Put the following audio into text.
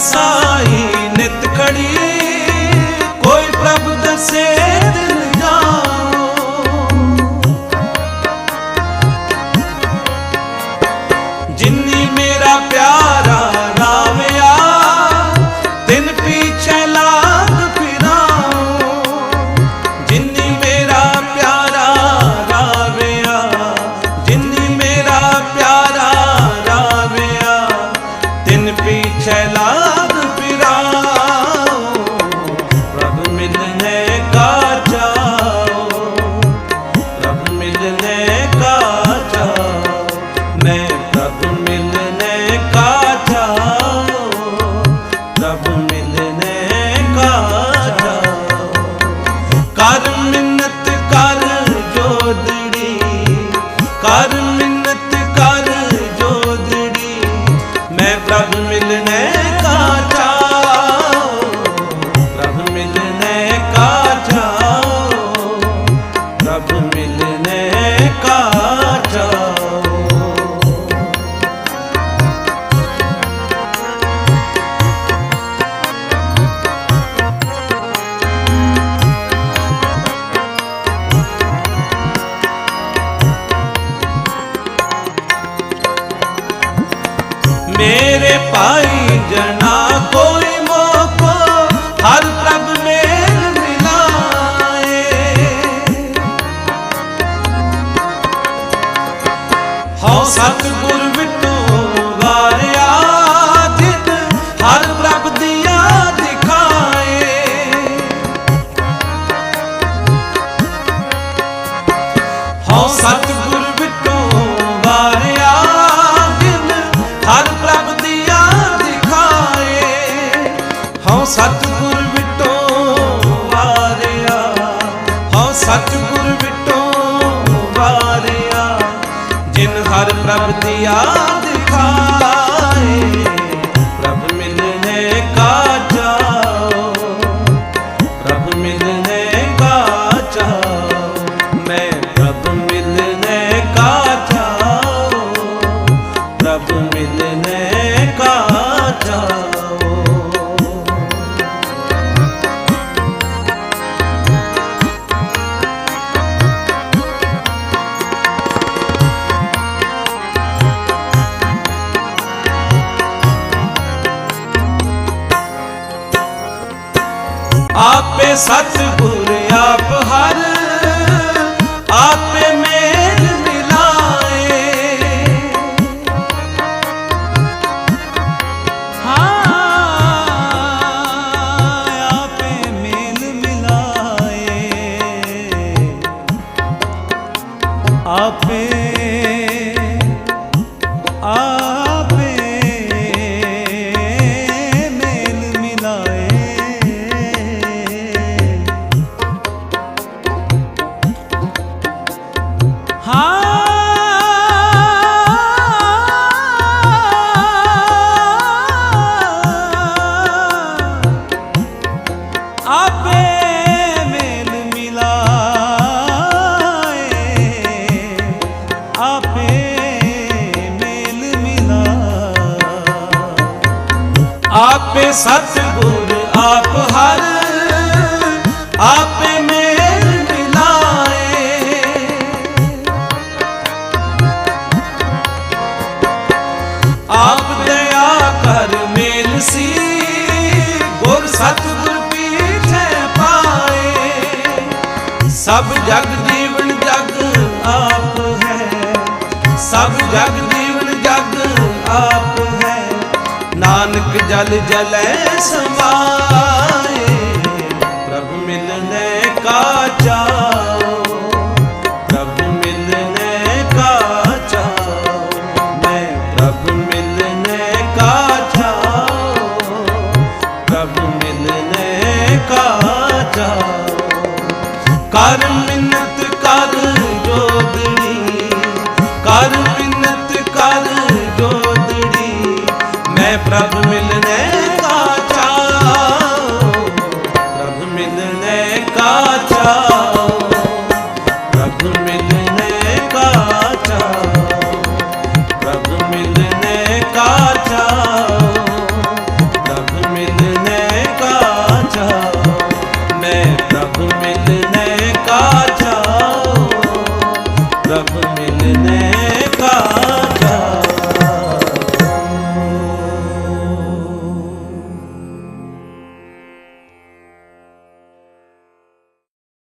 ਸਾਈ ਨਿਤ ਖੜੀ। ਕੋਈ ਪ੍ਰਭ ਦਸੇ ਮੇਰੇ ਭਾਈ ਜਨਾ ਕੋਈ ਮੋਕੋ, ਹਰ ਪ੍ਰਭ ਮੇਲ ਮਿਲਾਏ। ਹਉ ਸਤਿਗੁਰ ਵਿਟੋ ਵਾਰਿਆ ਜਿਤ, ਹਰ ਪ੍ਰਭ ਦੀਆ ਦਿਖਾਏ। ਹਉ ਸਤਿਗੁਰ ਗੁਰ ਵਿਟੋ ਵਾਰਿਆ ਜਿਨ ਹਰ ਪ੍ਰਭ ਦੀ ਆਦ ਆਪੇ ਸਤਿਗੁਰ ਆਪ ਹਰ ਆਪੇ ਸਤਿਗੁਰ ਆਪ ਹਰ, ਆਪੇ ਮੇਲ ਮਿਲਾਏ। ਆਪ ਦਇਆ ਕਰ ਮੇਲ ਸੀ, ਗੁਰ ਸਤਿਗੁਰ ਪੀਠੇ ਪਾਏ। ਸਭ ਜਗ ਜੀਵਨ ਜਗ ਆਪ ਹੈ, ਸਭ ਜਗ ਜੀਵਨ ਜਗ ਆਪ ਨਾਨਕ ਜਲ ਜਲੈ ਸਮਾਏ। ਪ੍ਰਭ ਮਿਲਨੇ ਕਾ ਚਾਓ ਪ੍ਰਭ ਮਿਲਨੇ ਕਾ ਚਾਓ ਮੈਂ ਪ੍ਰਭ ਮਿਲਨੇ ਕਾ ਚਾਓ ਪ੍ਰਭ ਮਿਲਨੇ ਕਾ ਚਾਓ ਕਰ ਮਿੰਨਤ ਕਰ ਜੋਗਣੀ ਕਰ ਮਿੰਨਤ ਕਰ ਜੋਗਣੀ ਮੈਂ ਪ੍ਰਭ